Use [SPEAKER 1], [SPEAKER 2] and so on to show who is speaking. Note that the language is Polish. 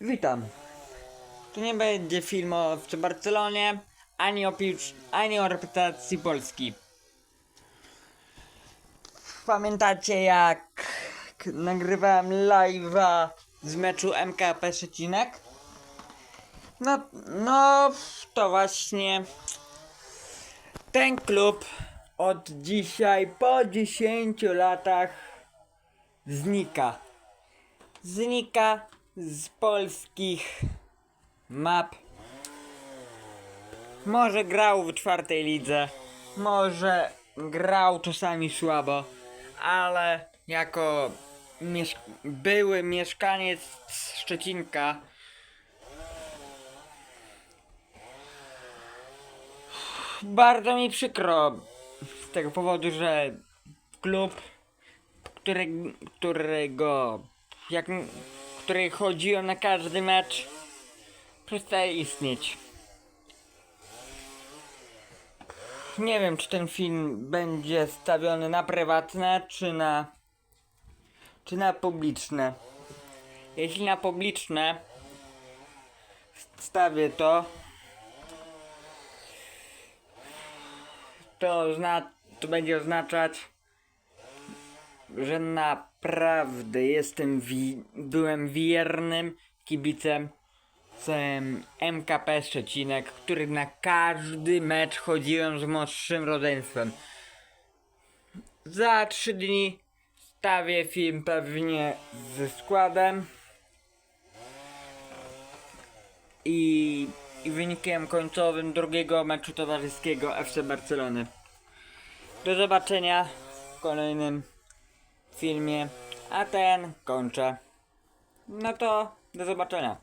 [SPEAKER 1] Witam. To nie będzie film o Barcelonie, ani o piłcz, ani o reputacji Polski. Pamiętacie jak nagrywałem live'a z meczu MKP Szczecinek? No, no, to właśnie ten klub od dzisiaj po 10 latach znika. Znika z polskich map. Może grał w czwartej lidze, może grał czasami słabo, ale jako miesz- były mieszkaniec Szczecinka bardzo mi przykro z tego powodu, że klub, który, którego jak, który chodziłem na każdy mecz przestaje istnieć. Nie wiem, czy ten film będzie stawiony na prywatne, czy na czy na publiczne. Jeśli na publiczne stawię to, to, zna, to będzie oznaczać, że naprawdę jestem wi- byłem wiernym kibicem MKP Szczecinek, który na każdy mecz chodziłem z młodszym rodzeństwem. Za trzy dni stawię film pewnie ze składem i, i wynikiem końcowym drugiego meczu towarzyskiego FC Barcelony. Do zobaczenia w kolejnym filmie, a ten kończę. No to do zobaczenia.